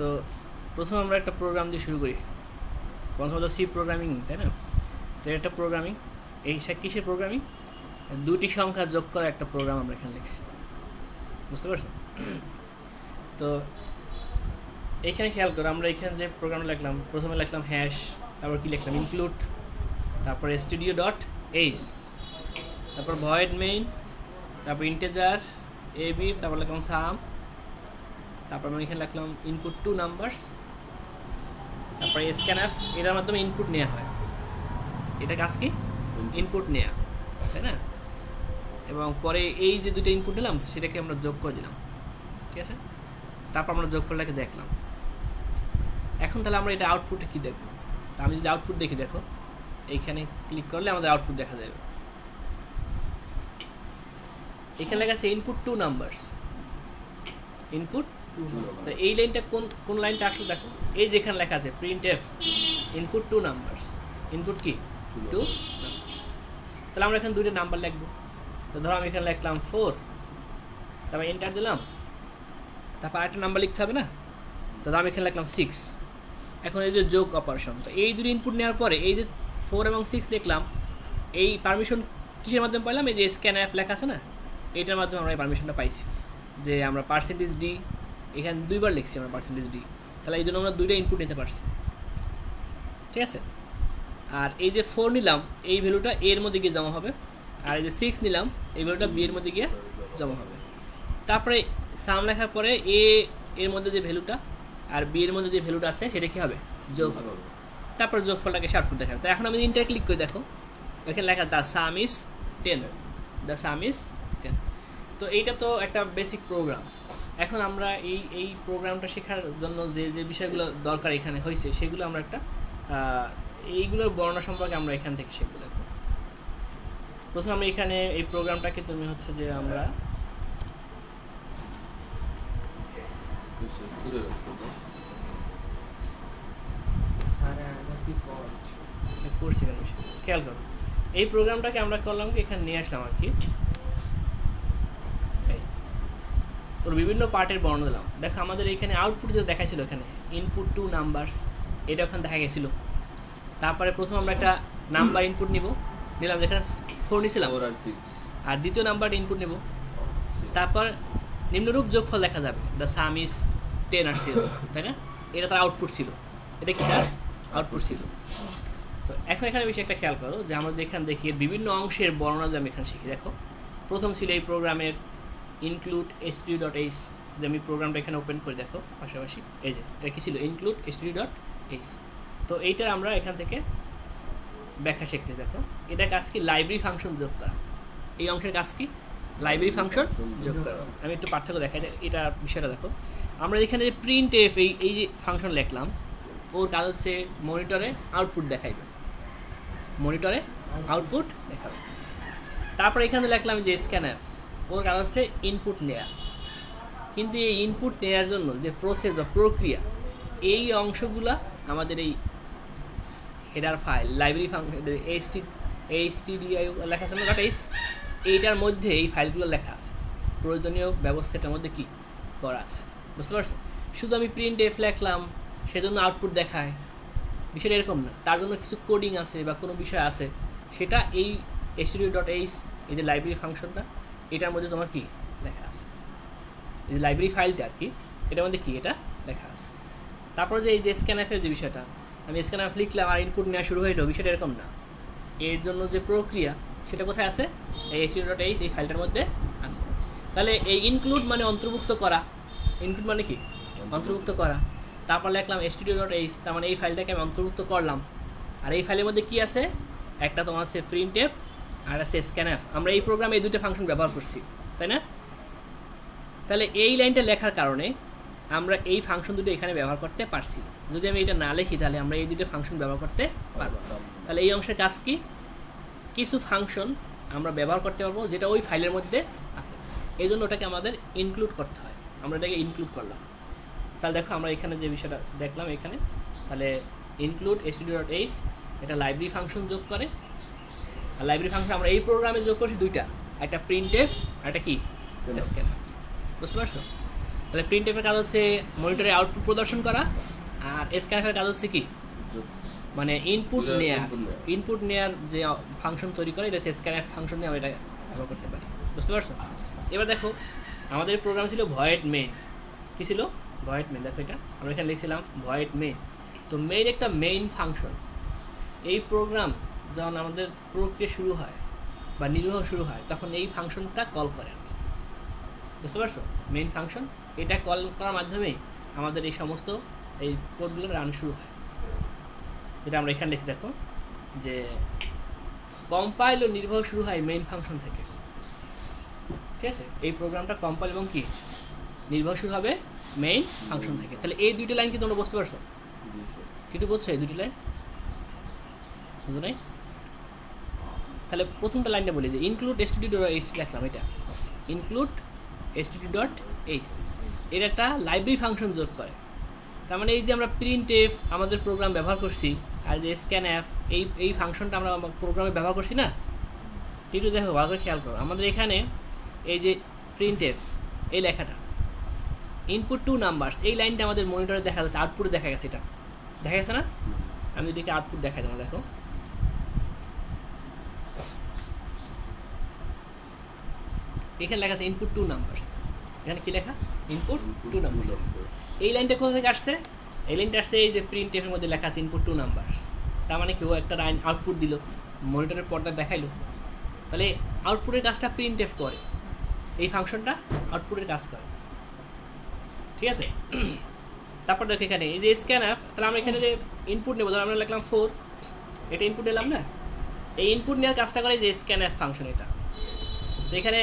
তো প্রথমে আমরা একটা প্রোগ্রাম দিয়ে শুরু করি। প্রথমত সি প্রোগ্রামিং তাই না? তো একটা প্রোগ্রামিং এই কিসের প্রোগ্রামিং দুটি সংখ্যা যোগ করা একটা প্রোগ্রাম আমরা এখানে লিখছি। বুঝতে পারছ? তো এখানে খেয়াল করো, আমরা এখানে যে প্রোগ্রাম লিখলাম, প্রথমে লিখলাম হ্যাশ তারপর কি লিখলাম? ইনক্লুড তারপরে স্টুডিও ডট এইচ তারপর ভয়েড মেইন তারপর ইন্টেজার এ বি তারপর লিখলাম সাম তারপর আমি এখানে লিখলাম ইনপুট টু নাম্বারস তারপরে স্ক্যান অ্যাপ এটার মাধ্যমে ইনপুট নেওয়া হয়। এটা কাজ কি? ইনপুট নেওয়া তাই না? এবং পরে এই যে দুটো ইনপুট নিলাম, সেটাকে আমরা যোগ করে দিলাম। ঠিক আছে? তারপর আমরা যোগ যোগফলটাকে দেখলাম। এখন তাহলে আমরা এটা আউটপুটে কী দেখব? তা আমি যদি আউটপুট দেখি, দেখো, এইখানে ক্লিক করলে আমাদের আউটপুট দেখা যাবে। এখানে লেখা আছে ইনপুট টু নাম্বারস ইনপুট তো এই লাইনটা কোন কোন লাইনটা আসলে দেখো? এই যেখানে লেখা আছে printf input two numbers input কি? টু নাম্বারস তাহলে আমরা এখানে দুইটা নাম্বার লিখব। তো ধরো আমি এখানে লিখলাম ফোর তারপর এন্টার দিলাম। তারপর আরেকটা নাম্বার লিখতে হবে না? তো আমি এখানে লিখলাম সিক্স এখন এই যে যোগ অপারেশন তো এই দুটো ইনপুট নেওয়ার পরে এই যে ফোর এবং সিক্স লিখলাম এই পারমিশন কিসের মাধ্যমে পাইলাম? এই যে স্ক্যান অ্যাপ লেখা আছে না? এইটার মাধ্যমে আমরা এই পারমিশনটা পাইছি। যে আমরা পার্সেন্টেজ ডি এখানে দুইবার লিখছি আমরা পার্সেন্টেজ ডি তাহলে এই জন্য আমরা দুইটা ইনপুট নিতে পারছি। ঠিক আছে? আর এই যে ফোর নিলাম, এই ভ্যালুটা এর মধ্যে গিয়ে জমা হবে। আর এই যে সিক্স নিলাম, এই ভ্যালুটা বি এর মধ্যে গিয়ে জমা হবে। তারপরে সাম লেখার পরে এ এর মধ্যে যে ভ্যালুটা আর বি এর মধ্যে যে ভ্যালুটা আছে, সেটা কি হবে? যোগ হবে। তারপর যোগফলটাকে শার্টপুট দেখাবে। তো এখন আমি ইন্টার ক্লিক করে, দেখো, এখানে লেখা the sum is ten the sum is ten তো এইটা তো একটা বেসিক প্রোগ্রাম এখন আমরা এই এই প্রোগ্রামটা শেখার জন্য যে যে বিষয়গুলো দরকার এখানে হয়েছে সেগুলো আমরা একটা এইগুলোর বর্ণনা সম্পর্কে আমরা এখান থেকে শিখব, দেখো। প্রথমে আমরা এখানে এই প্রোগ্রামটাকে তুমি হচ্ছে যে আমরা খেয়াল করো। এই প্রোগ্রামটাকে আমরা করলাম কি, এখানে নিয়ে আসলাম আর কি এই। তোর বিভিন্ন পার্টের বর্ণনা দিলাম। দেখো আমাদের এখানে আউটপুট যে দেখাইছিল এখানে ইনপুট টু নাম্বারস এটা ওখানে দেখা গেছিল। তারপরে প্রথম আমরা একটা নাম্বার ইনপুট নিব। নিলাম যেখানে ফোর নিছিলাম। আর দ্বিতীয় নাম্বারটা ইনপুট নেব। তারপর নিম্নরূপ যোগফল দেখা যাবে। দ্য সাম ইজ টেন আর জিরো তাই না? এটা তার আউটপুট ছিল। এটা কি তার? আউটপুট ছিল। তো এখন এখানে বেশি একটা খেয়াল করো যে আমরা এখানে দেখি বিভিন্ন অংশের বর্ণনা যে আমি এখানে শিখি দেখো। প্রথম ছিল এই প্রোগ্রামের include S T dot h যদি আমি প্রোগ্রামটা এখানে ওপেন করে দেখো, পাশাপাশি, এই যে, এটা কি ছিল? Include S T dot h তো এইটার আমরা এখান থেকে ব্যাখ্যা শিখতে দেখো। এটা কাজ কি? লাইব্রেরি ফাংশন যোগ করা। এই অংশের কাজ কি? লাইব্রেরি ফাংশন যোগ করা। আমি একটু পার্থক্য দেখাই যে এটা বিষয়টা দেখো। আমরা এখানে যে প্রিন্ট এফ এই এই যে ফাংশন লিখলাম, ওর কাজ হচ্ছে মনিটরে আউটপুট দেখাইবে। মনিটরে আউটপুট দেখাবে। তারপর এখানে লিখলাম যে স্ক্যান ওর কাজ হচ্ছে ইনপুট নেয়া। কিন্তু এই ইনপুট নেয়ার জন্য যে প্রসেস বা প্রক্রিয়া, এই অংশগুলা আমাদের এই header file library function h t h t লেখা আছে না এইচ এইটার মধ্যে এই ফাইলগুলো লেখা আছে। প্রয়োজনীয় ব্যবস্থাটার মধ্যে কি করা আছে? বুঝতে পারছ? শুধু আমি প্রিন্ট এফ লেখলাম, সেজন্য আউটপুট দেখায়। বিষয়টা এরকম না। তার জন্য কিছু কোডিং আছে বা কোনো বিষয় আছে, সেটা এই এসিডিও ডট এইচ এই যে লাইব্রেরি ফাংশনটা এটার মধ্যে তোমার কি? লেখা আছে। এই যে লাইব্রেরি ফাইলটা আর কি, এটার মধ্যে কি? এটা লেখা আছে। তারপরে যে এই যে স্ক্যানএফের যে বিষয়টা, আমি স্ক্যানএফ লিখলাম আর ইনপুট নেওয়া শুরু হয়ে গেলো, বিষয়টা এরকম না। এর জন্য যে প্রক্রিয়া, সেটা কোথায় আছে? এই এসিডিও ডট এইচ এই ফাইলটার মধ্যে আছে। তাহলে এই ইনক্লুড মানে অন্তর্ভুক্ত করা। ইনক্লুড মানে কি? অন্তর্ভুক্ত করা। তারপর লিখলাম স্টুডিও ডট এইচ তার মানে এই ফাইলটাকে আমি অন্তর্ভুক্ত করলাম। আর এই ফাইলের মধ্যে কি আছে? একটা তোমার আছে প্রিন্ট এফ আর আছে স্ক্যানএফ আমরা এই প্রোগ্রামে এই দুটো ফাংশন ব্যবহার করছি, তাই না? তাহলে এই লাইনটা লেখার কারণে আমরা এই ফাংশন দুটো এখানে ব্যবহার করতে পারছি। যদি আমি এটা না লিখি, তাহলে আমরা এই দুটো ফাংশন ব্যবহার করতে পারব। তাহলে এই অংশের কাজ কি? কিছু ফাংশন আমরা ব্যবহার করতে পারব, যেটা ওই ফাইলের মধ্যে আছে। এই জন্য ওটাকে আমাদের ইনক্লুড করতে হয়। আমরা এটাকে ইনক্লুড করলাম। তাহলে দেখো, আমরা এখানে যে বিষয়টা দেখলাম এখানে, তাহলে ইনক্লুড এসটিডি ডট এইচ এটা লাইব্রেরি ফাংশন যোগ করে। লাইব্রেরি ফাংশন আমরা এই প্রোগ্রামে যোগ করছি দুইটা। একটা প্রিন্ট এফ আর একটা কি স্ক্যানার বুঝতে পারছ? তাহলে প্রিন্ট এফের কাজ হচ্ছে মনিটরে আউটপুট প্রদর্শন করা আর স্ক্যানফের কাজ হচ্ছে কি? মানে ইনপুট নেয়ার। নেয়া। ইনপুট নেয়ার যে ফাংশন তৈরি করে এটা হচ্ছে স্ক্যানএফ ফাংশন দিয়ে আমরা এটা ব্যবহার করতে পারি। বুঝতে পারছ? এবার দেখো আমাদের প্রোগ্রাম ছিল ভয়েড মেইন কী ছিল? ভয়েড মেইন দেখো এটা। আমরা এখানে লিখছিলাম ভয়েড মেইন তো মেইন একটা মেইন ফাংশন এই প্রোগ্রাম যখন আমাদের প্রক্রিয়া শুরু হয় বা নির্বাহ শুরু হয় তখন এই ফাংশনটা কল করে আর কি বুঝতে পারছ? মেইন ফাংশন এটা কল করার মাধ্যমেই আমাদের এই সমস্ত এই কোডগুলো রান শুরু হয়। যেটা আমরা এখানে লিখছি দেখো যে কম্পাইল ও নির্বাহ শুরু হয় মেইন ফাংশন থেকে। ঠিক আছে? এই প্রোগ্রামটা কম্পাইল এবং কি? নির্বাহ শুরু হবে মেইন ফাংশন থেকে। তাহলে এই দুইটা লাইন কি তোমরা বুঝতে পারছ? কিছু বুঝছ এই দুটি লাইন বুঝো নাই? তাহলে প্রথমটা লাইনটা বলি যে ইনক্লুড এসটিডি ডট এইচ লিখলাম এটা। ইনক্লুড এসটিডি ডট এইচ এর একটা লাইব্রেরি ফাংশন যোগ করে। তার মানে এই যে আমরা প্রিন্ট এফ আমাদের প্রোগ্রাম ব্যবহার করছি, আর যে স্ক্যান অ্যাপ এই এই ফাংশনটা আমরা প্রোগ্রামে ব্যবহার করছি না? একটু দেখো, ভালো করে খেয়াল করো। আমাদের এখানে এই যে প্রিন্ট এফ এই লেখাটা। ইনপুট টু নাম্বারস এই লাইনটা আমাদের মনিটরে দেখা যাচ্ছে আউটপুটে দেখা গেছে এটা। দেখা গেছে না? আমি এদিকে আউটপুট দেখাই তোমার দেখো এখানে লেখা আছে ইনপুট টু নাম্বারস এখানে কি লেখা? ইনপুট টু নাম্বারস এই লাইনটা কোথা থেকে আসছে? এই লাইনটা আসছে এই যে প্রিন্ট এফের মধ্যে লেখা আছে ইনপুট টু নাম্বারস তার মানে কি ও একটা লাইন আউটপুট দিল মনিটরের পর্দা দেখাইলো। তাহলে আউটপুটের কাজটা প্রিন্ট এফ করে। এই ফাংশনটা আউটপুটের কাজ করে। ঠিক আছে? তারপর দেখো এখানে এই যে স্ক্যান অ্যাপ তাহলে আমরা এখানে যে ইনপুট নেব ধরো আমরা লিখলাম ফোর এটা ইনপুট নিলাম না? এই ইনপুট নেওয়ার কাজটা করে যে স্ক্যান অ্যাপ ফাংশন এটা। তো এখানে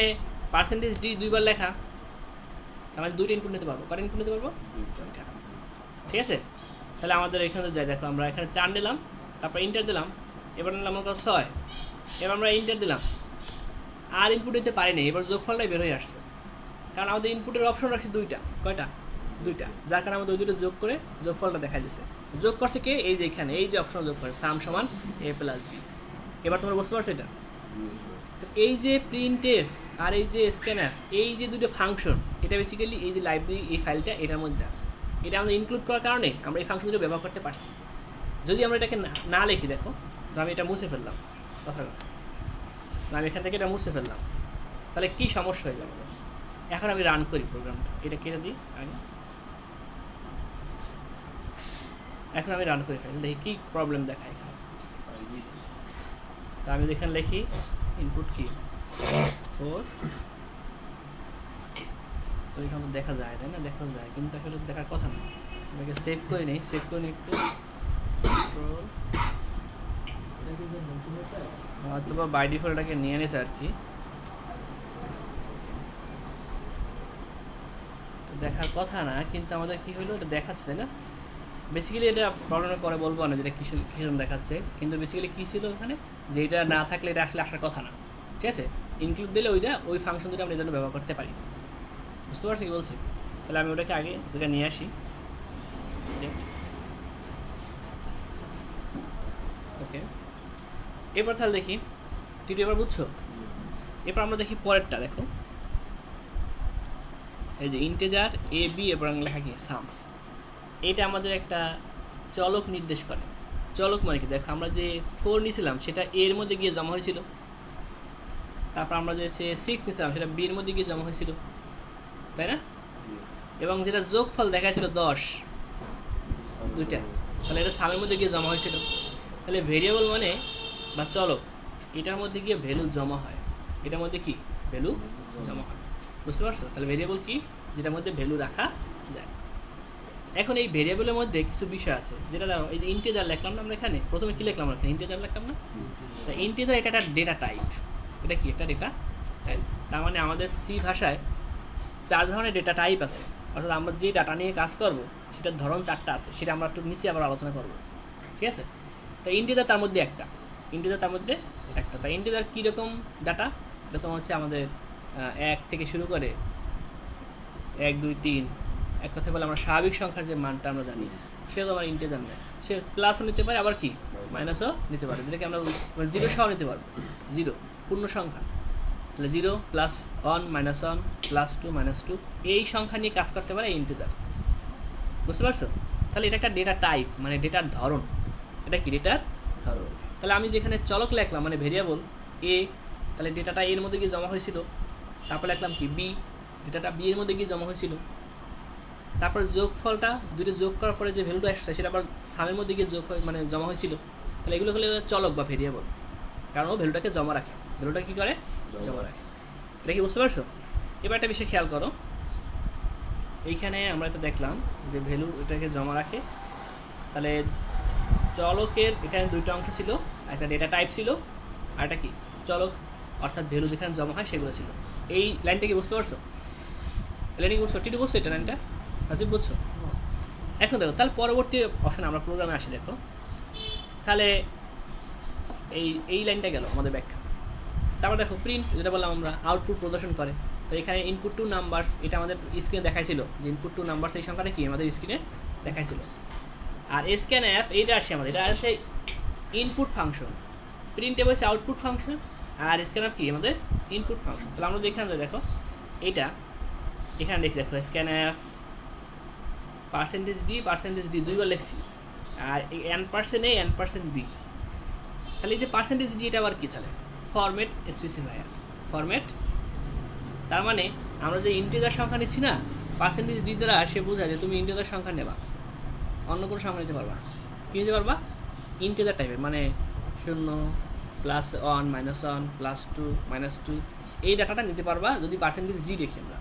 পার্সেন্টেজ ডি দুইবার লেখা আমরা দুইটা ইনপুট নিতে পারব। কটা ইনপুট নিতে পারব? ঠিক আছে? তাহলে আমাদের এখানে যাই দেখো আমরা এখানে চার নিলাম তারপর ইন্টার দিলাম এবার নিলাম আমার কাছে ছয়। এবার আমরা ইন্টার দিলাম। আর ইনপুট দিতে পারিনি এবার যোগফলটাই বের হয়ে আসছে। কারণ আমাদের ইনপুটের অপশন রাখছে দুইটা। কয়টা? দুইটা। যার কারণে আমাদের ওই দুটো যোগ করে যোগফলটা দেখা দিচ্ছে যোগ করছে কে? এই যে এখানে এই যে অপশন যোগ করে সাম সমান এ প্লাস বি এবার তোমরা বুঝতে পারছ এটা? তো এই যে প্রিন্ট এফ আর এই যে স্ক্যানার এই যে দুটো ফাংশন এটা বেসিক্যালি এই যে লাইব্রেরি এই ফাইলটা এটার মধ্যে আছে। এটা আমাদের ইনক্লুড করার কারণে আমরা এই ফাংশনগুলো ব্যবহার করতে পারছি। যদি আমরা এটাকে না- লিখি দেখো তো আমি এটা মুছে ফেললাম। কথা না, আমি এখান থেকে এটা মুছে ফেললাম। তাহলে কী সমস্যা হয়ে যাবে? এখন আমি রান করি প্রোগ্রামটা এটা কেটে দিই আগে। এখন আমি রান করি ফেলি। দেখি কী প্রবলেম দেখায় এখানে। তা আমি এখানে লিখি ইনপুট কি? ফোর তো এখানে দেখা যায়, তাই না? দেখা যায়, কিন্তু আসলে দেখার কথা না। আমাকে সেভ করে নেই সেভ করে নিই একটু হয়তো বা বাই ডিফল্টটাকে নিয়ে নিছে আর কি। দেখার কথা না, কিন্তু আমাদের কি হলো? এটা দেখাচ্ছে, তাই না? বেসিক্যালি এটা প্রবলেমের পরে বলব না যেটা কিসের কীরকম দেখাচ্ছে, কিন্তু বেসিক্যালি কী ছিল ওখানে? যে এটা না থাকলে এটা আসলে আসার কথা না। ঠিক আছে? ইনক্লুড দিলে ওইটা ওই ফাংশন দুটো আমরা এই জন্য ব্যবহার করতে পারি। বুঝতে পারছি কি বলছি? তাহলে আমি ওটাকে আগে ওটা নিয়ে আসি। ওকে এবার তাহলে দেখি টিটি এবার বুঝছ? এবার আমরা দেখি পরেরটা, দেখো। এই যে ইন্টেজার এ বি এবং লেখা কি? সাম এটা আমাদের একটা চলক নির্দেশ করে। চলক মানে কি? দেখো আমরা যে ফোর নিয়েছিলাম, সেটা এর মধ্যে গিয়ে জমা হয়েছিল। তারপর আমরা যে সে সিক্স নিয়েছিলাম সেটা বির মধ্যে গিয়ে জমা হয়েছিল। তাই না? এবং যেটা যোগফল দেখাচ্ছিল দশ দুইটা। তাহলে এটা সামের মধ্যে গিয়ে জমা হয়েছিল। তাহলে ভেরিয়েবল মানে বা চলক এটার মধ্যে গিয়ে ভ্যালু জমা হয়। এটার মধ্যে কি? ভ্যালু জমা হয়। বুঝতে পারছ? তাহলে ভেরিয়েবল কি? যেটার মধ্যে ভ্যালু রাখা যায়। এখন এই ভেরিয়েবলের মধ্যে কিছু বিষয় আছে। যেটা দেখো এই যে ইন্টেজার লিখলাম না আমরা এখানে? প্রথমে কি লিখলাম আমরা এখানে? ইন্টেজার লিখলাম না? তা ইন্টেজার এটা একটা ডেটা টাইপ এটা কি? একটা ডেটা টাইপ তার মানে আমাদের সি ভাষায় চার ধরনের ডেটা টাইপ আছে। অর্থাৎ আমরা যে ডাটা নিয়ে কাজ করব, সেটার ধরন চারটা আছে, সেটা আমরা একটু নিচে আবার আলোচনা করব। ঠিক আছে? তো ইন্টিজার তার মধ্যে একটা। ইন্টিজার তার মধ্যে একটা। তা ইন্টিজার কীরকম ডাটা এটা তোমার হচ্ছে আমাদের এক থেকে শুরু করে এক, দুই, তিন। এক কথা বলে আমরা স্বাভাবিক সংখ্যার যে মানটা আমরা জানি সে তো আমার ইন্টেজার নেয়। সে প্লাসও নিতে পারে, আবার কি? মাইনাসও নিতে পারে। যেটাকে আমরা জিরো সহ নিতে পারব। জিরো পূর্ণ সংখ্যা তাহলে zero plus one minus one plus two minus two এই সংখ্যা নিয়ে কাজ করতে পারে ইন্টিজার বুঝতে পারছ? তাহলে এটা একটা ডেটা টাইপ মানে ডেটার ধরন। এটা কি? ডেটার ধরন। তাহলে আমি যেখানে চলক লিখলাম মানে ভেরিয়েবল এ তাহলে ডেটাটা এর মধ্যে গিয়ে জমা হয়েছিল। তারপর লিখলাম কি? বি ডেটাটা বি এর মধ্যে গিয়ে জমা হয়েছিল। তারপর যোগফলটা দুটো যোগ করার পরে যে ভ্যালুটা আসছে, সেটা আবার সামের মধ্যে গিয়ে যোগ হয়ে মানে জমা হয়েছিল। তাহলে এগুলো হলে চলক বা ভেরিয়েবল কারণ ও ভ্যালুটাকে জমা রাখে। ভ্যালুটা কী করে? জমা রাখে। এটা কি বুঝতে পারছ? এবার একটা বিষয় খেয়াল করো। এইখানে আমরা এটা দেখলাম যে ভ্যালু এটাকে জমা রাখে। তাহলে চলকের এখানে দুইটা অংশ ছিল একটা ডেটা টাইপ ছিল আর একটা কি? চলক অর্থাৎ ভ্যালু যেখানে জমা হয় সেগুলো ছিল। এই লাইনটা কি বুঝতে পারছ? লাইনটা কি বুঝছ? টিটু বুঝছ এটা লাইনটা? হাসিব বুঝছ? এখন দেখো তাহলে পরবর্তী অপশন আমরা প্রোগ্রামে আসি দেখো। তাহলে এই এই লাইনটা গেল আমাদের ব্যাখ্যা। তারপর দেখো প্রিন্ট যেটা বললাম আমরা আউটপুট প্রদর্শন করে। তো এখানে ইনপুট টু নাম্বারস এটা আমাদের স্ক্রিনে দেখাইছিল। যে ইনপুট টু নাম্বারস এই সংখ্যাটা কি? আমাদের স্ক্রিনে দেখাইছিল। আর স্ক্যান অ্যাপ এইটা আসছে আমাদের। এটা আছে ইনপুট ফাংশন প্রিন্টে বসে আউটপুট ফাংশন আর স্ক্যান অ্যাপ কি? আমাদের ইনপুট ফাংশন তাহলে আমরা দেখলাম যে দেখো, এটা, এখানে দেখছি, দেখো scanf percentage d percentage d দুইবার লিখছি। আর n percent a n percent b তাহলে এই যে পার্সেন্টেজ ডি এটা আবার কী তাহলে? ফরম্যাট স্পেসিফায়ার ফরম্যাট তার মানে আমরা যে ইন্টিজার সংখ্যা নিচ্ছি না পার্সেন্টেজ ডি দ্বারা সে বোঝায় যে তুমি ইন্টিজার সংখ্যা নেবা। অন্য কোনো সংখ্যা নিতে পারবা কী নিতে পারবা? ইন্টিজার টাইপের মানে শূন্য plus one minus one plus two minus two এই ডাটাটা নিতে পারবা যদি পার্সেন্টেজ ডি দেখি আমরা।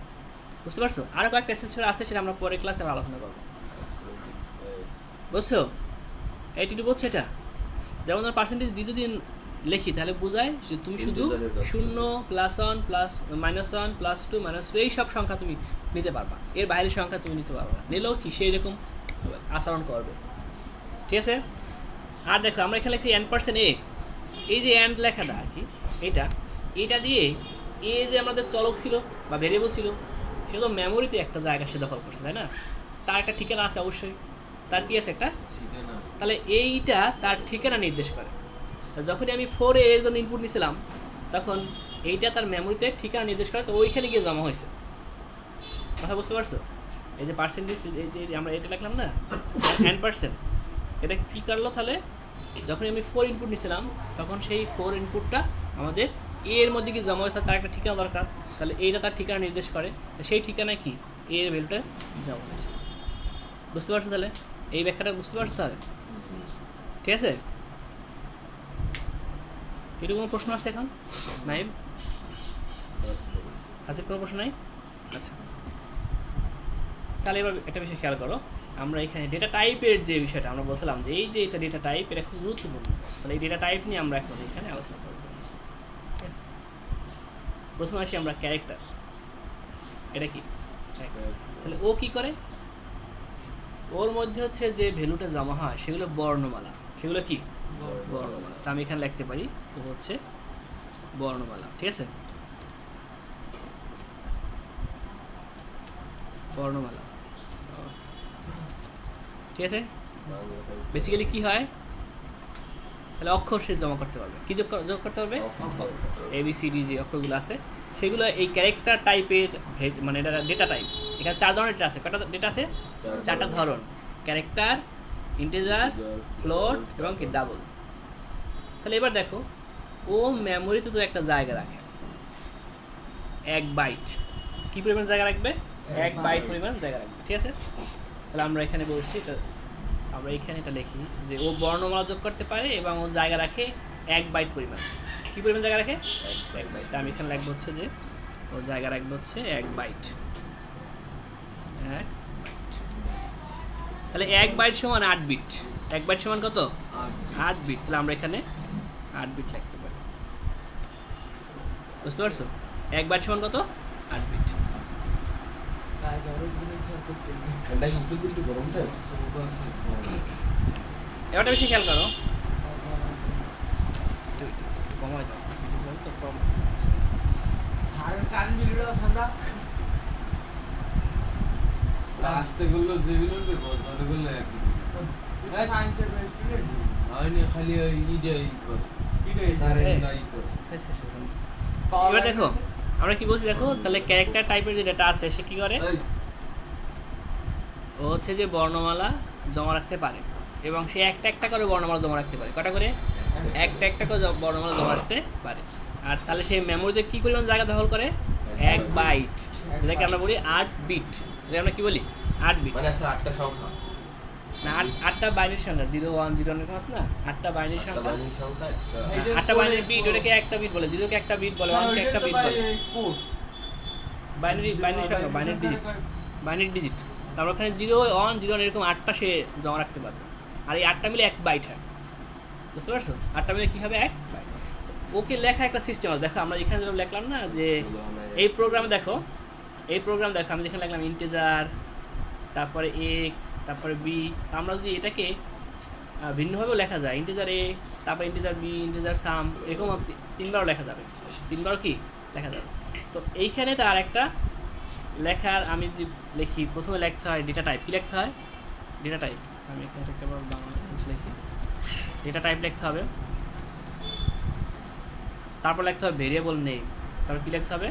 বুঝতে পারছ? আরও কয়েকটা স্পেসিফায়ার আছে, সেটা আমরা পরে ক্লাসে আলোচনা করব। বুঝছ? এইটুকু বুঝছ এটা? যেমন ধর পার্সেন্টেজ ডি যদি লিখি তাহলে বোঝায় যে তুমি শুধু শূন্য plus one plus minus one plus two minus two এই সব সংখ্যা তুমি নিতে পারবা। এর বাইরের সংখ্যা তুমি নিতে পারবা নিলেও কি সেই রকম আচরণ করবে। ঠিক আছে? আর দেখো আমরা এখানে লিখছি এন পার্সেন্ট এ এই যে অ্যান্ড লেখাটা আর কি এটা এটা দিয়ে এ যে আমাদের চলক ছিল বা ভেরিয়েবল ছিল সে তো মেমোরিতে একটা জায়গা সে দখল করছে তাই না? তার একটা ঠিকানা আছে অবশ্যই। তার কি আছে একটা? তাহলে এইটা তার ঠিকানা নির্দেশ করে। যখনই আমি ফোরে এর জন্য ইনপুট নিয়েছিলাম তখন এইটা তার মেমোরিতে ঠিকানা নির্দেশ করে তো ওইখানে গিয়ে জমা হয়েছে। কথা বুঝতে পারছ? এই যে পার্সেন্টেজ এই যে আমরা এটা লিখলাম না হ্যান্ড পার্সেন্ট এটা কী করল তাহলে? যখন আমি ফোর ইনপুট নিয়েছিলাম তখন সেই ফোর ইনপুটটা আমাদের এ এর মধ্যে কি জমা হয়েছে তার একটা ঠিকানা দরকার। তাহলে এইটা তার ঠিকানা নির্দেশ করে সেই ঠিকানায় কি? এ এর ভ্যালুটা জমা হয়েছে। বুঝতে পারছ তাহলে? এই ব্যাখ্যাটা বুঝতে পারছ তাহলে? ঠিক আছে? এর কোনো প্রশ্ন আছে এখন? নাইব আছে কোনো প্রশ্ন নাই? আচ্ছা। তাহলে এবার একটা বিষয় খেয়াল করো। আমরা এখানে ডেটা টাইপের যে বিষয়টা আমরা বলছিলাম যে এই যে এটা ডেটা টাইপ এটা খুব গুরুত্বপূর্ণ। তাহলে এই ডেটা টাইপ নিয়ে আমরা এখন এখানে আলোচনা করব? প্রথমে আসি আমরা ক্যারেক্টার এটা কি? তাহলে ও কি করে? ওর মধ্যে হচ্ছে যে ভ্যালুটা জমা হয়, সেগুলো বর্ণমালা। সেগুলো কি? বর্ণমালা। তা আমি এখানে লিখতে পারি ও হচ্ছে বর্ণমালা ঠিক আছে? বর্ণমালা। ঠিক আছে? বেসিক্যালি কি হয়? তাহলে অক্ষর সে জমা করতে পারবে। কি যোগ করতে পারবে? এ বি সি ডি যে অক্ষরগুলো আছে। সেগুলো এই ক্যারেক্টার টাইপের মানে এটা ডেটা টাইপ এখানে চার ধরনের ডেটা আছে। কটা ডেটা আছে? চারটা ধরন। ক্যারেক্টার ইন্টেজার ফ্লোট এবং কি ডাবল তাহলে এবার দেখো ও মেমোরিতে তো একটা জায়গা রাখে। এক বাইট কি পরিমাণ জায়গা রাখবে? এক বাইট পরিমাণ জায়গা রাখবে ঠিক আছে? তাহলে আমরা এখানে বলছি এটা আমরা এখানে এটা লিখি যে ও বর্ণমালা যোগ করতে পারে এবং ও জায়গা রাখে এক বাইট পরিমাণ। কি পরিমাণ জায়গা রাখে? এক বাইট আমি এখানে লিখব হচ্ছে যে ও জায়গা রাখবে হচ্ছে এক বাইট এক তাহলে এক বাইট সমান আট বিট। এক বাইট সমান কত? আট বিট। তাহলে আমরা এখানে আট বিট লাগতে পারি। বুঝতে পারছ? এক বাইট সমান কত? আট বিট। এবারটা বেশি খেয়াল করো। কমাই দাও। আসতে করল যেগুলো বছর করল একই হয়নি খালি ওই ইডে করে। সারে এই। করে। হ্যাঁ, এখন। এবার দেখো আমরা কি বলছি দেখো তাহলে ক্যারেক্টার টাইপের যে ডেটা আছে সে কি করে? ও হচ্ছে যে বর্ণমালা জমা রাখতে পারে এবং সে একটা একটা করে বর্ণমালা জমা রাখতে পারে। কটা করে? একটা একটা করে বর্ণমালা জমা রাখতে পারে। আর তাহলে সেই মেমোরিতে কি পরিমাণ জায়গা দখল করে? এক বাইট যেটাকে আমরা বলি আট বিট যেটা আমরা কি বলি? আট বিট মানে আছে আটটা সংখ্যা। না আট আটটা বাইনারি সংখ্যা জিরো ওয়ান জিরো অনেক আছে না? আটটা বাইনারি সংখ্যা। বাইনারি সংখ্যা একটা আটটা বাইনারি বিট ওটাকে একটা বিট বলে। জিরোকে একটা বিট বলে ওয়ানকে একটা বিট বলে। বাইনারি বাইনারি সংখ্যা বাইনারি ডিজিট বাইনারি ডিজিট তারপর ওখানে জিরো ওয়ান জিরো এরকম আটটা সে জমা রাখতে পারবে। আর এই আটটা মিলে এক বাইট হয়। বুঝতে পারছ? আটটা মিলে কী হবে? এক বাইট ওকে লেখা একটা সিস্টেম আছে। দেখো আমরা এখানে যেরকম লিখলাম না যে এই প্রোগ্রামে দেখো এই প্রোগ্রাম দেখো, আমি যেখানে লিখলাম ইন্টেজার তারপরে এ তারপরে বি আমরা যদি এটাকে ভিন্নভাবেও লেখা যায় ইন্টেজার এ তারপরে ইন্টেজার বি ইন্টেজার সাম এরকম তিনবারও লেখা যাবে। তিনবারও কি? লেখা যাবে। তো এইখানে তার একটা লেখার আমি যে লিখি, প্রথমে লিখতে হয় ডেটা টাইপ কী লিখতে হয়? ডেটা টাইপ আমি এখানে একটা বাংলা লিখি। ডেটা টাইপ লিখতে হবে। তারপর লিখতে হবে ভেরিয়েবল নেম তারপর কী লিখতে হবে?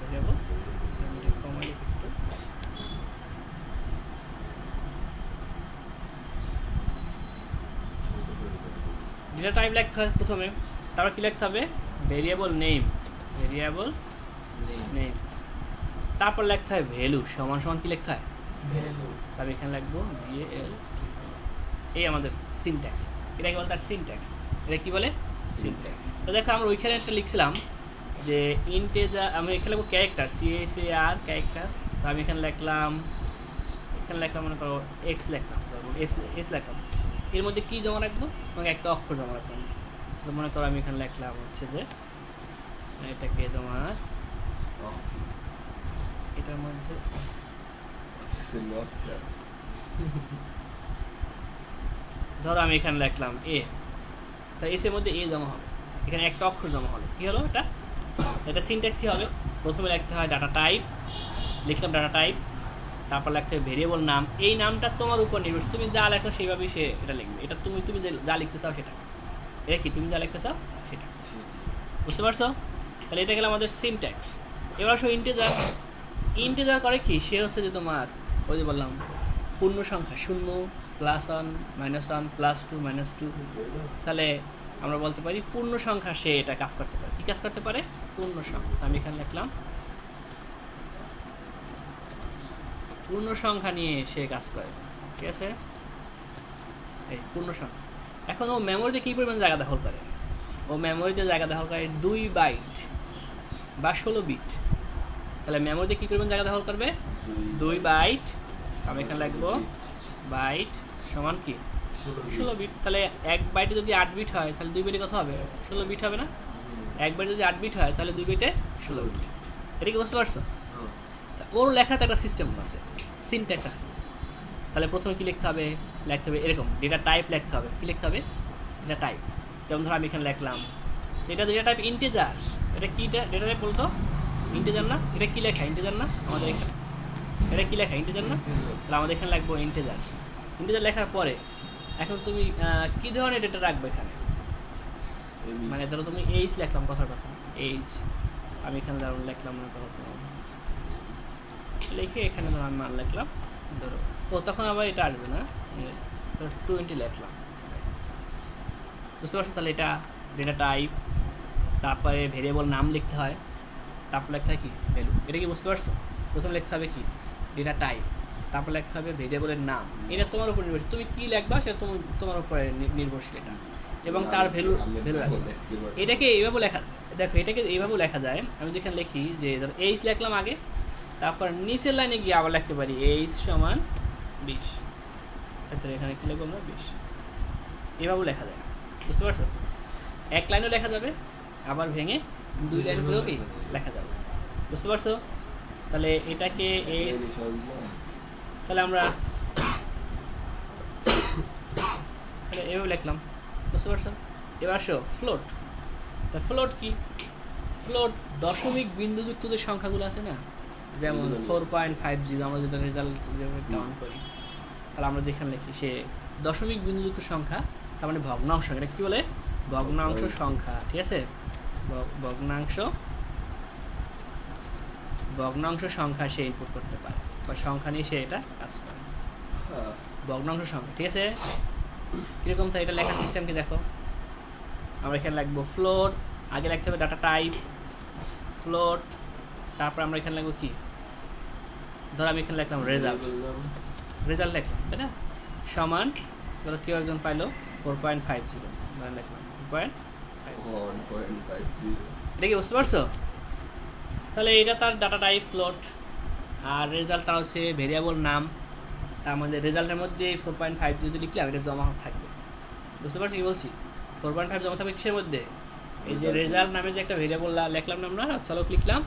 ভেরিয়েবল একটু ডেটা টাইপ লিখতে হয় প্রথমে। তারপর কী লিখতে হবে? ভেরিয়েবল নেম ভেরিয়েবল নেম তারপর লিখতে হয় ভ্যালু সমান সমান কী লিখতে হয়? ভ্যালু তারপর এখানে লিখব ভিএল এই আমাদের সিনট্যাক্স এটাকে বলে তার সিনট্যাক্স এটা কি বলে? সিনট্যাক্স তো দেখো আমরা ওইখানে একটা লিখছিলাম যে ইন্টেজার আমি এখানে লিখব character C S A R character তো আমি এখানে লিখলাম এখানে লিখলাম মনে করো এক্স লিখলাম। এস এস লিখলাম। এর মধ্যে কী জমা রাখব? এবং একটা অক্ষর জমা রাখলাম তো মনে করো আমি এখানে লিখলাম হচ্ছে যে, এটাকে তোমার এটার মধ্যে ধরো আমি এখানে লিখলাম এ তা এস এর মধ্যে এ জমা হবে। এখানে একটা অক্ষর জমা হলো। কী হলো এটা? এটা সিনট্যাক্সই হবে। প্রথমে লিখতে হয় ডাটা টাইপ লিখলাম ডাটা টাইপ তারপর লিখতে হবে ভেরিয়েবল নাম। এই নামটা তোমার উপর নির্ভর তুমি যা লেখো সেইভাবেই সে এটা লিখবে। এটা তুমি তুমি যে- লিখতে চাও সেটা। এটা কি? তুমি যা লিখতে চাও সেটা। বুঝতে পারছ? তাহলে এটা গেলে আমাদের সিনট্যাক্স এবার আসো ইন্টেজার ইন্টেজার করে কি? সে হচ্ছে যে তোমার, ওই যে বললাম, পূর্ণ সংখ্যা শূন্য plus one minus one plus two minus two তাহলে আমরা বলতে পারি পূর্ণ সংখ্যা সে এটা কাজ করতে পারে। কী কাজ করতে পারে? পূর্ণ সংখ্যা। আমি এখানে লিখলাম পূর্ণ সংখ্যা নিয়ে সে কাজ করে, ঠিক আছে? এই পূর্ণ সংখ্যা এখন ও মেমোরিতে কী পরিমাণ জায়গা দখল করে? ও মেমোরিতে জায়গা দখল করে দুই বাইট বা ষোলো বিট তাহলে মেমোরিতে কী পরিমাণ জায়গা দখল করবে? দুই বাইট আমি এখানে লিখব বাইট সমান কি? ষোলো বিট তাহলে এক বাইটে যদি আট বিট হয়, তাহলে দুই বিটে কত হবে? ষোলো বিট হবে না? এক বাইটে যদি আট বিট হয়, তাহলে দুই বিটে ষোলো বিট এটা কি বুঝতে পারছ? তা ওর লেখাতে একটা সিস্টেম আছে সিনট্যাক্স আছে। তাহলে প্রথমে কী লিখতে হবে? লিখতে হবে এরকম ডেটা টাইপ লিখতে হবে। কী লিখতে হবে? ডেটা টাইপ যেমন ধরো আমি এখানে লিখলাম এটা ডেটা টাইপ ইন্টেজার এটা কি ডেটা টাইপ বলতো? ইন্টেজার না? এটা কী লেখা? ইন্টেজার না? আমাদের এখানে। এটা কি লেখা? ইন্টেজার না? তাহলে আমাদের এখানে লাগবো ইন্টেজার ইন্টেজার লেখার পরে এখন তুমি কী ধরনের ডেটা রাখবে এখানে? মানে ধরো তুমি এইচ লিখলাম কথার কথা। এইচ আমি এখানে ধরো লিখলাম মনে করো তো। লিখে এখানে ধরো আমি মান লিখলাম, ধরো, ও তখন আবার এটা আসবে না টোয়েন্টি লিখলাম। বুঝতে পারছ? তাহলে এটা ডেটা টাইপ তারপরে ভেরিয়েবল নাম লিখতে হয়, তারপর লিখতে হয় কি? ভ্যালু এটা কি বুঝতে পারছ? প্রথম লিখতে হবে কি? ডেটা টাইপ তারপর লিখতে হবে ভেরিয়েবলের নাম। এটা তোমার উপর নির্ভরশীল। তুমি কি লিখবা সেটা তোমার তোমার উপরে নির্ভরশীল এটা। এবং তার ভ্যালু ভ্যালু এটাকে এইভাবে লেখা, দেখো, এটাকে এইভাবেও লেখা যায়। আমি যেখানে লিখি যে, ধরো এইচ লিখলাম আগে তারপর নিচের লাইনে গিয়ে আবার লিখতে পারি এইচ সমান বিশ। আচ্ছা এখানে কি লিখব আমরা? বিশ। এভাবেও লেখা যায়। বুঝতে পারছ? এক লাইনও লেখা যাবে, আবার ভেঙে দুই লাইন করেও কি লেখা যাবে। বুঝতে পারছ? তাহলে এটাকে এইচ তাহলে আমরা তাহলে এভাবে লিখলাম। বুঝতে পারছ? এবার আসো ফ্লোট তা ফ্লোট কি? ফ্লোট দশমিক বিন্দুযুক্ত যে সংখ্যাগুলো আছে না যেমন ফোর পয়েন্ট ফাইভ জিরো আমরা যেটা রেজাল্ট যেভাবে কাউন্ট করি তাহলে আমরা যেখানে লিখি সে দশমিক বিন্দুযুক্ত সংখ্যা তার মানে ভগ্নাংশ এটা কি বলে? ভগ্নাংশ সংখ্যা ঠিক আছে? ভগ্নাংশ ভগ্নাংশ সংখ্যা সে ইনপুট করতে পারে বা সংখ্যা নিয়ে সে এটা কাজ করে। হ্যাঁ। ভগ্নাংশ সংখ্যা ঠিক আছে? কীরকম? তাই এটা লেখার সিস্টেম কি দেখো? আমরা এখানে লিখব ফ্লোট আগে লিখতে হবে ডাটা টাইপ ফ্লোট তারপর আমরা এখানে লাগবো কি? ধরো আমি এখানে লিখলাম রেজাল্ট রেজাল্ট লিখলাম তাই না? সমান ধরো কেউ একজন পাইলো ফোর পয়েন্ট ফাইভ জিরো ধরে লিখলাম পয়েন্ট 1.50 এটা কি বুঝতে পারছ? তাহলে এটা তার ডাটা টাইপ ফ্লোট আর রেজাল্ট তার হচ্ছে ভেরিয়েবল নাম তার মধ্যে রেজাল্টের মধ্যে ফোর পয়েন্ট ফাইভ যদি লিখলাম এটা জমা থাকবে। বুঝতে পারছ কি বলছি? ফোর পয়েন্ট ফাইভ জমা থাকবে কিসের মধ্যে? এই যে রেজাল্ট নামে। যে একটা ভেরিয়েবল লিখলাম না আমরা চলক লিখলাম।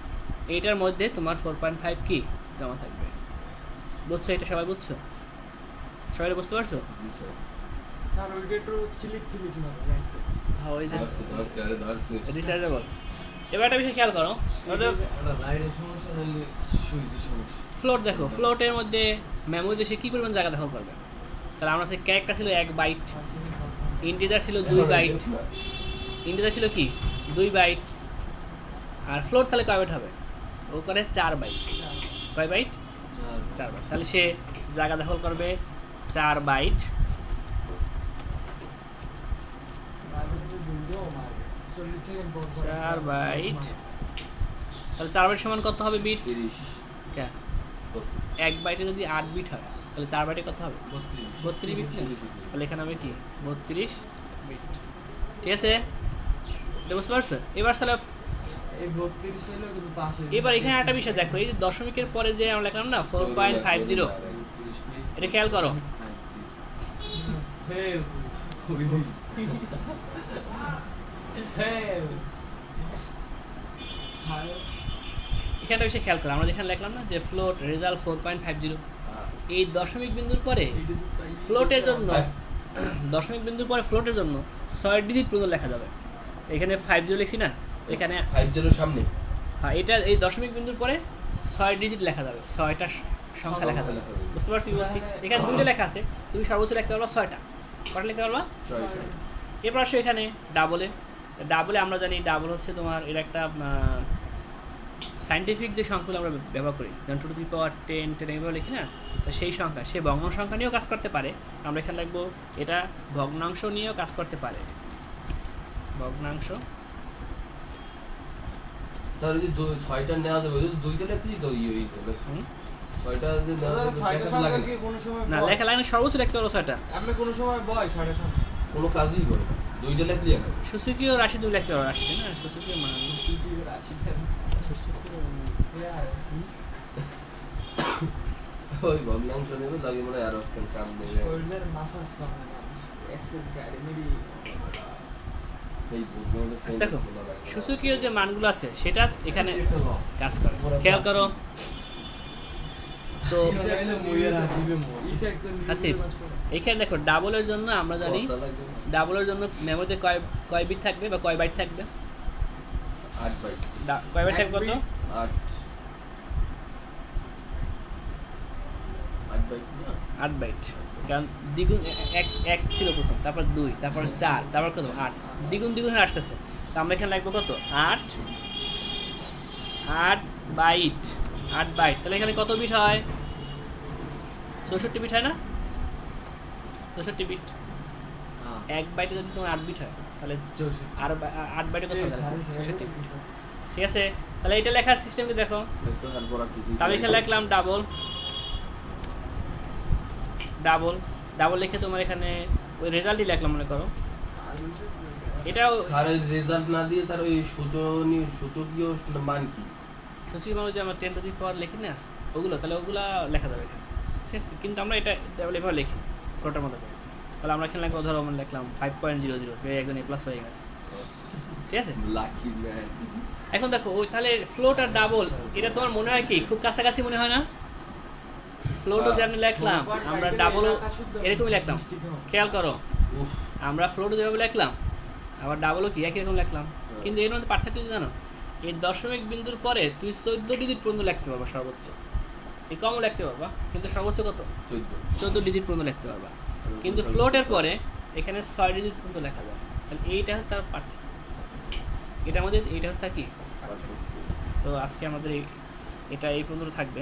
এইটার মধ্যে তোমার ফোর পয়েন্ট ফাইভ কি জমা থাকবে? বুঝছ? এটা সবাই বুঝছ? সবাই বুঝতে পারছ? স্যার। হ্যাঁ ওই যে। রিচার্জেবল এবার একটা বিষয় খেয়াল করো। ফ্লোট দেখো ফ্লোটের মধ্যে মেমোরিতে সে কী পরিমাণ জায়গা দখল করবে? তাহলে আমরা সে ক্যারেক্টার ছিল এক বাইট ইন্টিজার ছিল দুই বাইট বুঝছ ইন্টিজার ছিল। কি? দুই বাইট আর ফ্লোট তাহলে কয় বাইট হবে? ও করে চার বাইট। কয় বাইট? চার বাইট। তাহলে সে জায়গা দখল করবে চার বাইট। চার বাইট। তাহলে চার বাইট সমান কত হবে বিট? 30, কে? এক বাইটে যদি আট বিট হয় তাহলে চার বাইটে কত হবে? বত্রিশ বিট। তাহলে এখানে হবে কি? বত্রিশ বিট। ঠিক আছে? এটা বুঝতে পারছ? এবার তাহলে এবার এখানে একটা বিষয় দেখো এই যে দশমিকের পরে যে আমরা লিখলাম না ফোর পয়েন্ট ফাইভ জিরো এটা খেয়াল করো। 50 ফেল ওই ওই। এখানে একটা বিষয় খেয়াল করো আমরা যেখানে লিখলাম না যে float result four point five zero এই দশমিক বিন্দুর পরে ফ্লোটের জন্য দশমিক বিন্দুর পরে ফ্লোটের জন্য ছয় ডিজিট পর্যন্ত লেখা যাবে। এখানে ফাইভ জিরো লিখছি না? এখানে 50 এর সামনে। হ্যাঁ এটা এই দশমিক বিন্দুর পরে ছয় ডিজিট লেখা যাবে ছয়টা সংখ্যা লেখা যাবে। বুঝতে পারছি বলছি? এখানে দুটো লেখা আছে তুমি সর্বোচ্চ লিখতে পারবা ছয়টা। কটা লিখতে পারবা। এরপর আসো এখানে ডাবলে ডাবলে আমরা জানি ডাবল হচ্ছে তোমার এর একটা সাইন্টিফিক যে সংখ্যাগুলো আমরা ব্যবহার করি যেমন two two power ten ten এগুলো লিখি না? তো সেই সংখ্যা সে ভগ্ন সংখ্যা নিয়েও কাজ করতে পারে। আমরা এখানে লিখব এটা ভগ্নাংশ নিয়েও কাজ করতে পারে। ভগ্নাংশ স্যার, ওই যে ছয়টা নেওয়া যাবে, দুইটা লেখলেই তো ইয়ে হয়ে যাবে। লেখা লাগে না। সময়? লেখা সর্বোচ্চ লিখতে ছয়টা আপনি কোনো সময় বয় ছয়টা সংখ্যা কোনো কাজই করে। দুইটা। সুসুকিও রাশি তুমি লিখতে পারো রাশি না সুসুকিও মান ওই ভগ্নাংশ নেবে, লাগে মনে আরও কাম নেবে। শরীরের মাসাজ করা এক্সেল গাড়ি মেরি সেই ভগ্নাংশে আচ্ছা, same দেখো। সুসুকিও যে মানগুলো আছে সেটা এখানে কাজ করে খেয়াল করো তো। এখানে দেখো ডাবলের জন্য আমরা জানি। ডাবলের জন্য মেমোতে কয় কয় বিট থাকবে বা কয় বাইট থাকবে আট বাইট। কয় বাইট থাকবে কত আট। আট বাইট। কারণ দ্বিগুণ এক এক ছিল প্রথম তারপর দুই তারপর চার তারপর কত? আট। দ্বিগুণ দ্বিগুণ আসতেছে। তো আমরা এখানে লাগবো কত? আট। আট বাইট আট বাইট। তাহলে এখানে কত বিট হয়? চৌষট্টি বিট হয় না? চৌষট্টি বিট। এক বাইটে যদি তোমার আট বিট হয় তাহলে আর আট বাইটে কত চৌষট্টি। বিট। ঠিক আছে? তাহলে এটা লেখার সিস্টেমকে দেখো। আমি এখানে লিখলাম ডাবল ডাবল ডাবল লিখে তোমার এখানে ওই রেজাল্টই লিখলাম মনে করো। এটাও স্যার রেজাল্ট না দিয়ে স্যার ওই সূচনীয় সূচকীয় মান কি? সচিব মানে যে আমরা টেন টু দি পাওয়ার লিখি না ওগুলো তাহলে ওগুলা লেখা যাবে এখানে। ঠিক আছে? কিন্তু আমরা এটা ডাবল এভাবে লিখি ফটোর মতো করে। তাহলে আমরা এখানে লিখব ধরো আমরা লিখলাম ফাইভ পয়েন্ট জিরো জিরো একজন এ প্লাস হয়ে গেছে। ঠিক আছে? লাকি ম্যান এখন দেখো ওই তাহলে ফ্লোট আর ডাবল এটা তোমার মনে হয় কি? খুব কাছাকাছি মনে হয় না? ফ্লোটও যেমন লিখলাম আমরা ডাবলও এরকমই লিখলাম। খেয়াল করো আমরা ফ্লোটও যেভাবে লিখলাম আবার ডাবলও কি একই রকম লিখলাম। কিন্তু এর মধ্যে পার্থক্য কি জানো? এই দশমিক বিন্দুর পরে তুই চোদ্দ ডিজিট পর্যন্ত লিখতে পারবা সর্বোচ্চ। এই কমও লিখতে পারবা কিন্তু সর্বোচ্চ কত? চোদ্দ। চোদ্দ ডিজিট পর্যন্ত লিখতে পারবা। কিন্তু ফ্লোটের পরে এখানে ছয় ডিজিট পর্যন্ত লেখা যায়। তাহলে এইটা হচ্ছে তার পার্থক্য। এটা আমাদের এইটা হচ্ছে কি? তো আজকে আমাদের এই এটা এই পর্যন্ত থাকবে।